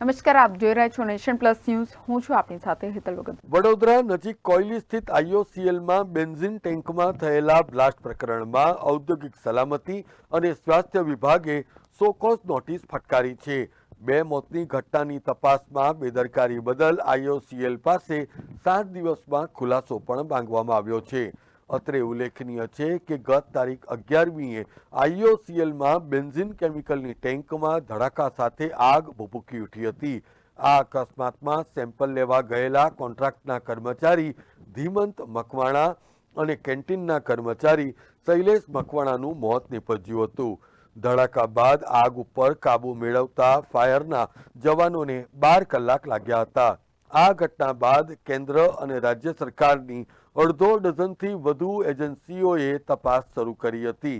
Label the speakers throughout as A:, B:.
A: નમસ્કાર, આપ જોઈ રહ્યા છો નેશન પ્લસ ન્યૂઝ. હું છું આપની સાથે હેતલ વગત.
B: વડોદરા નજીક કોયલી સ્થિત આઈઓસીએલમાં બેન્ઝિન ટેન્કમાં થયેલા બ્લાસ્ટ પ્રકરણમાં ઔદ્યોગિક સલામતી અને સ્વાસ્થ્ય વિભાગે સોકોસ નોટિસ ફટકારી છે. બે મોતની ઘટનાની તપાસમાં બેદરકારી બદલ આઈઓસીએલ પાસે સાત દિવસમાં ખુલાસો પણ માંગવામાં આવ્યો છે. અત્રે ઉલ્લેખનીય છે કે ગત તારીખ અગિયારમીએ આઈઓસીએલમાં બેન્ઝિન કેમિકલની ટેન્કમાં ધડાકા સાથે આગ ભભૂકી ઉઠી હતી. આ અકસ્માતમાં સેમ્પલ લેવા ગયેલા કોન્ટ્રાક્ટના કર્મચારી ધીમંત મકવાણા અને કેન્ટીનના કર્મચારી શૈલેષ મકવાણાનું મોત નીપજ્યું હતું. ધડાકા બાદ આગ ઉપર કાબુ મેળવતા ફાયરના જવાનોને બાર કલાક લાગ્યા હતા. આ ઘટના બાદ કેન્દ્ર અને રાજ્ય સરકારની અડધો ડઝનથી વધુ એજન્સીઓએ તપાસ શરૂ કરી હતી.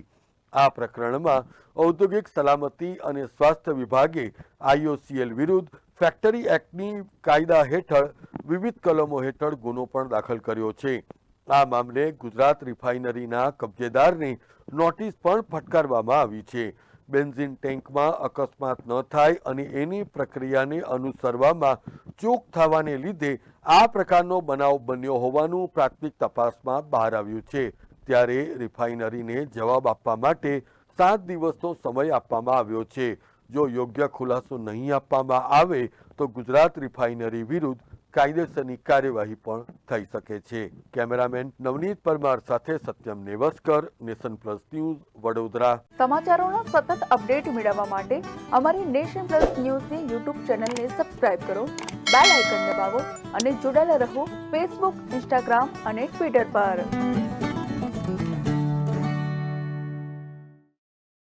B: આ પ્રકરણમાં ઔદ્યોગિક સલામતી અને સ્વાસ્થ્ય વિભાગે આઈઓસીએલ વિરુદ્ધ ફેક્ટરી એક્ટની કાયદા હેઠળ વિવિધ કલમો હેઠળ ગુનો પણ દાખલ કર્યો છે. આ મામલે ગુજરાત રિફાઇનરીના કબજેદારને નોટિસ પણ ફટકારવામાં આવી છે. બેન્ઝિન ટેન્કમાં અકસ્માત ન થાય અને એની પ્રક્રિયાને અનુસરવામાં ચૂક થવાને લીધે આ પ્રકારનો બનાવ બન્યો હોવાનું પ્રાથમિક તપાસમાં બહાર આવ્યું છે. ત્યારે રિફાઇનરીને જવાબ આપવા માટે સાત દિવસનો સમય આપવામાં આવ્યો છે. જો યોગ્ય ખુલાસો નહીં આપવામાં આવે તો ગુજરાત રિફાઇનરી વિરુદ્ધ કાયદેસરની કાર્યવાહી પણ થઈ શકે છે. કેમેરામેન નવનીત પરમાર સાથે Satyam Navaskar, Nation Plus News, Vadodara.
A: સમાચારોના સતત અપડેટ મેળવવા માટે અમારી નેશન પ્લસ ન્યૂઝની યુટ્યુબ ચેનલને સબસ્ક્રાઇબ કરો, બેલ આઇકન દબાવો અને જોડાયેલા રહો ફેસબુક, ઇન્સ્ટાગ્રામ અને ટ્વિટર પર.